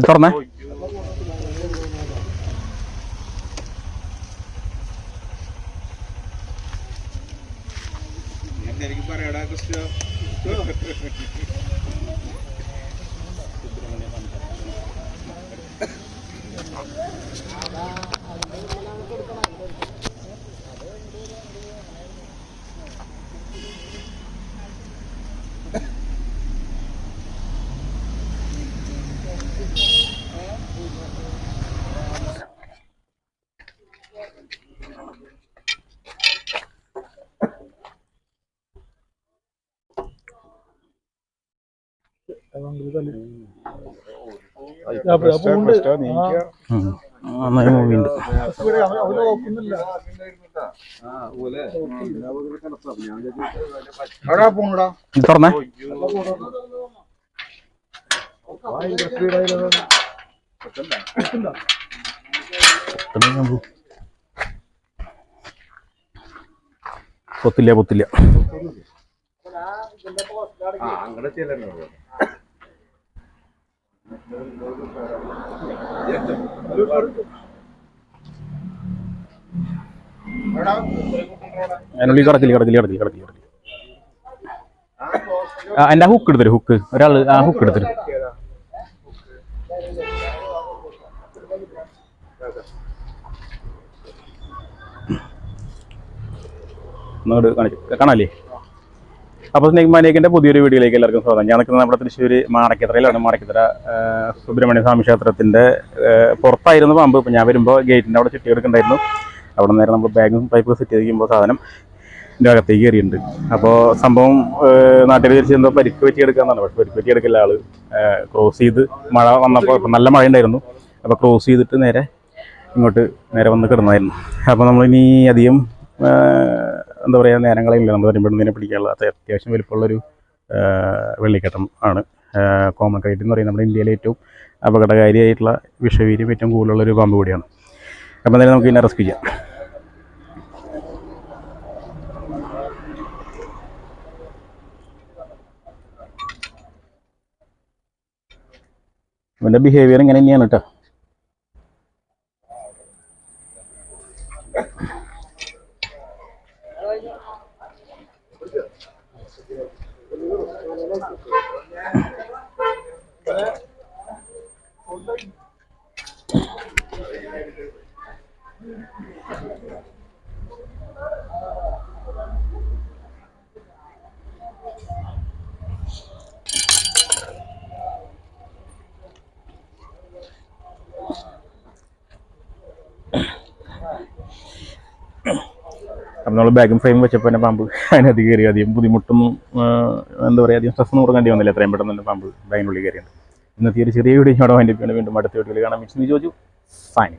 തുറന്നേ. എനിക്ക് പറയടാ കൃഷ്ണ ഉം. നന്നായി മൂവി ഉണ്ട്. എവിടാ പോണടാ ഇത് പൊത്തില്ല പൊത്തില്ല. അതിനുള്ളിൽ കിടക്കില്ല കിടക്കില്ല കിടക്കില്ല കിടക്കില്ല കിടക്കില്ല ആ ഹുക്ക് എടുത്തരും ഹുക്ക് ഒരാൾ ആ ഹുക്ക് എടുത്തരും ഒന്നുകൂടെ കാണിച്ചു. കാണാല്ലേ? അപ്പോൾ സ്നേക് മാനിയക്കിന്റെ പുതിയൊരു വീഡിയോയിലേക്ക് എല്ലാവർക്കും സ്വാഗതം. ഞാൻ നിൽക്കുന്നത് നമ്മുടെ തൃശ്ശൂർ മാടക്കത്തറയിലാണ് മാടക്കത്തറ സുബ്രഹ്മണ്യ സ്വാമി ക്ഷേത്രത്തിന്റെ പുറത്തായിരുന്നു പാമ്പ്. ഇപ്പം ഞാൻ വരുമ്പോൾ ഗേറ്റിന്റെ അവിടെ ചുറ്റി എടുക്കണ്ടായിരുന്നു അവിടെ നേരെ നമ്മൾ ബാഗും പൈപ്പ് സെറ്റ് ചെയ്തിരിക്കുമ്പോൾ സാധനം എന്റെ അകത്തേക്ക് കയറിയിട്ടുണ്ട്. അപ്പോൾ സംഭവം നാട്ടിൽ തിരിച്ച് എന്തോ പരിക്ക് പറ്റി എടുക്കാന്നാണ് പക്ഷെ പരിക്ക് പറ്റി എടുക്കില്ല ആൾ. ക്രോസ് ചെയ്ത് മഴ വന്നപ്പോൾ നല്ല മഴ ഉണ്ടായിരുന്നു അപ്പോൾ ക്രോസ് ചെയ്തിട്ട് നേരെ ഇങ്ങോട്ട് നേരെ വന്ന് കിടന്നായിരുന്നു. അപ്പോൾ നമ്മളിനി അധികം എന്താ പറയുക നേരങ്ങളില്ല നമ്മൾ വരുമ്പോഴത്തേനെ പിടിക്കാനുള്ള അത് അത്യാവശ്യം വലിപ്പമുള്ളൊരു വെള്ളിക്കട്ടം ആണ്. കോമൺ ക്രൈറ്റ് എന്ന് പറയുന്നത് നമ്മുടെ ഇന്ത്യയിലെ ഏറ്റവും അപകടകാരിയായിട്ടുള്ള വിഷവീര്യം ഏറ്റവും കൂടുതലുള്ളൊരു പാമ്പ് കൂടിയാണ്. അപ്പോൾ എന്തായാലും നമുക്ക് ഇതിനെ റെസ്ക്യൂ ചെയ്യാം. ഇവന്റെ ബിഹേവിയർ ഇങ്ങനെ തന്നെയാണ് കേട്ടോ. Thank you. അപ്പം നമ്മൾ ബാഗും ഫ്രെയിം വെച്ചപ്പോൾ തന്നെ പാമ്പ് അതിനകത്ത് കയറി അധികം ബുദ്ധിമുട്ടൊന്നും എന്താ പറയുക അധികം സ്ട്രെസ് ഒന്നും കൊടുക്കേണ്ടി വന്നില്ല. എത്രയും പെട്ടെന്ന് തന്നെ പാമ്പ് ബാഗിനുള്ളിൽ കയറിയുണ്ട് ഇന്നത്തെ ഒരു ചെറിയ വീഡിയോ അവിടെ വൈൻഡപ്പ് വീണ്ടും അടുത്ത വീട്ടിൽ കാണാൻ മിസ് ചോദിച്ചു ഫൈൻ